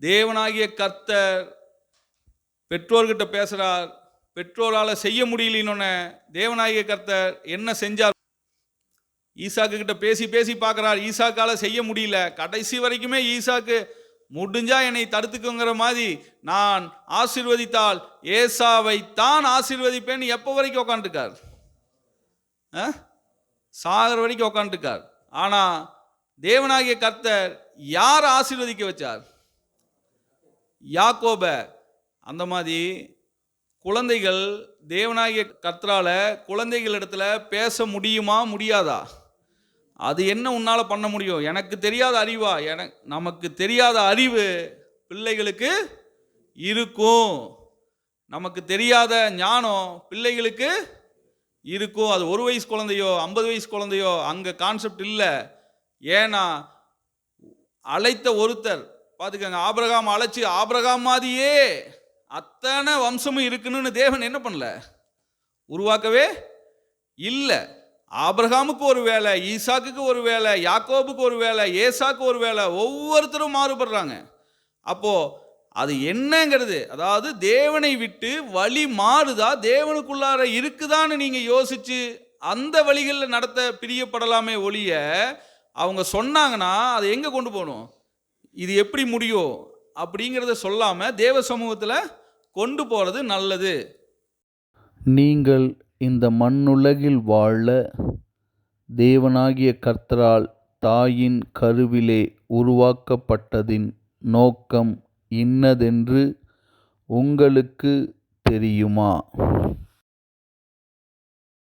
தேவனாகிய கர்த்தர் பெற்றோர்கிட்ட பேசுகிறார் பெற்றோரால் செய்ய முடியலன்னு தேவனாகிய கர்த்தர் என்ன செஞ்சார்? ஈசாக்கு கிட்ட பேசி பேசி பார்க்குறார் ஈசாக்கால் செய்ய முடியல. கடைசி வரைக்குமே ஈசாக்கு முடிஞ்சா என்னை தடுத்துக்குங்கிற மாதிரி நான் ஆசிர்வதித்தால் ஏசாவை தான் ஆசிர்வதிப்பேன் எப்போ வரைக்கும் உக்காந்துருக்கார்? ஆ? சாகர வரைக்கும் உக்காந்துருக்கார். ஆனால் தேவனாகிய கர்த்தர் யார் ஆசீர்வதிக்க வச்சார்? யாக்கோப அந்த மாதிரி குழந்தைகள் தேவனாகிய குழந்தைகள் இடத்துல பேச முடியுமா முடியாதா? அது என்ன உன்னால் பண்ண முடியும்? எனக்கு தெரியாத அறிவா? என நமக்கு தெரியாத அறிவு பிள்ளைகளுக்கு இருக்கும். நமக்கு தெரியாத ஞானம் பிள்ளைகளுக்கு இருக்கும். அது ஒரு வயசு குழந்தையோ ஐம்பது வயசு குழந்தையோ அங்கே கான்செப்ட் இல்லை. ஏன்னா அழைத்த ஒருத்தர் பார்த்துக்கங்க ஆபிரகாம் அழைச்சி ஆபிரகாம் மாதிரியே அத்தனை வம்சமும் இருக்குன்னு தேவன் என்ன பண்ணல? உருவாக்கவே இல்லை. ஆபிரகாமுக்கு ஒரு வேலை ஈசாக்குக்கு ஒரு வேலை யாக்கோபுக்கு ஒரு வேலை ஏசாக்கு ஒரு வேலை ஒவ்வொருத்தரும் மாறுபடுறாங்க. அப்போ அது என்னங்கிறது அதாவது தேவனை விட்டு வழி மாறுதா தேவனுக்குள்ளார இருக்குதான்னு நீங்கள் யோசிச்சு அந்த வழிகளில் நடத்த பிரியப்படலாமே ஒழிய அவங்க சொன்னாங்கன்னா அதை எங்கே கொண்டு போகணும்? இது எப்படி முடியும் அப்படிங்கிறத சொல்லாமல் தேவ சமூகத்தில் கொண்டு போகிறது நல்லது. நீங்கள் இந்த மண்ணுலகில் வாழ தேவனாகிய கர்த்தரால் தாயின் கருவிலே உருவாக்கப்பட்டதின் நோக்கம் இன்னதென்று உங்களுக்கு தெரியுமா?